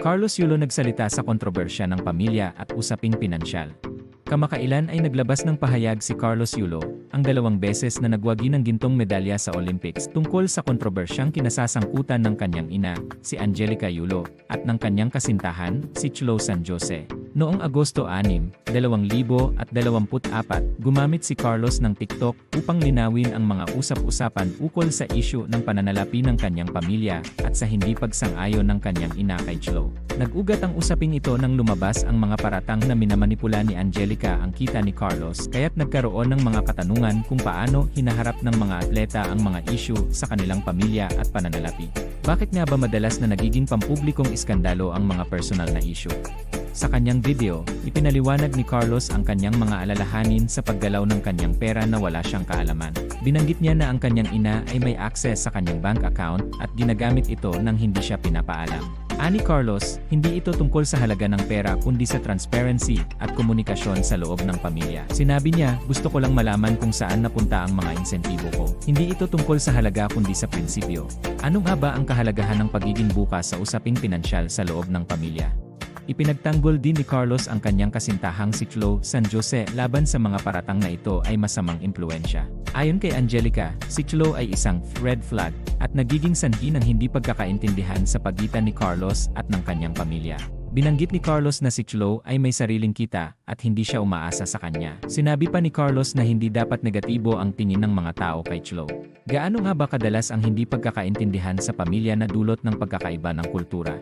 Carlos Yulo nagsalita sa kontrobersya ng pamilya at usaping pinansyal. Kamakailan ay naglabas ng pahayag si Carlos Yulo, ang dalawang beses na nagwagi ng gintong medalya sa Olympics tungkol sa kontrobersyang kinasasangkutan ng kanyang ina, si Angelica Yulo, at ng kanyang kasintahan, si Chlo San Jose. Noong Agosto 6, 2024, gumamit si Carlos ng TikTok upang linawin ang mga usap-usapan ukol sa isyu ng pananalapi ng kanyang pamilya at sa hindi pagsang-ayon ng kanyang ina kay Chlo. Nag-ugat ang usaping ito nang lumabas ang mga paratang na minamanipula ni Angelica ang kita ni Carlos kaya't nagkaroon ng mga katanungan kung paano hinaharap ng mga atleta ang mga isyu sa kanilang pamilya at pananalapi. Bakit nga ba madalas na nagiging pampublikong iskandalo ang mga personal na isyu? Sa kanyang video, ipinaliwanag ni Carlos ang kanyang mga alalahanin sa paggalaw ng kanyang pera na wala siyang kaalaman. Binanggit niya na ang kanyang ina ay may access sa kanyang bank account at ginagamit ito nang hindi siya pinapaalam. Ani Carlos, hindi ito tungkol sa halaga ng pera kundi sa transparency at komunikasyon sa loob ng pamilya. Sinabi niya, gusto ko lang malaman kung saan napunta ang mga insentibo ko. Hindi ito tungkol sa halaga kundi sa prinsipyo. Ano nga ba ang kahalagahan ng pagiging bukas sa usaping pinansyal sa loob ng pamilya? Ipinagtanggol din ni Carlos ang kanyang kasintahang si Chlo San Jose laban sa mga paratang na ito ay masamang impluensya. Ayon kay Angelica, si Chlo ay isang red flag at nagiging sanhi ng hindi pagkakaintindihan sa pagitan ni Carlos at ng kanyang pamilya. Binanggit ni Carlos na si Chlo ay may sariling kita at hindi siya umaasa sa kanya. Sinabi pa ni Carlos na hindi dapat negatibo ang tingin ng mga tao kay Chlo. Gaano nga ba kadalas ang hindi pagkakaintindihan sa pamilya na dulot ng pagkakaiba ng kultura?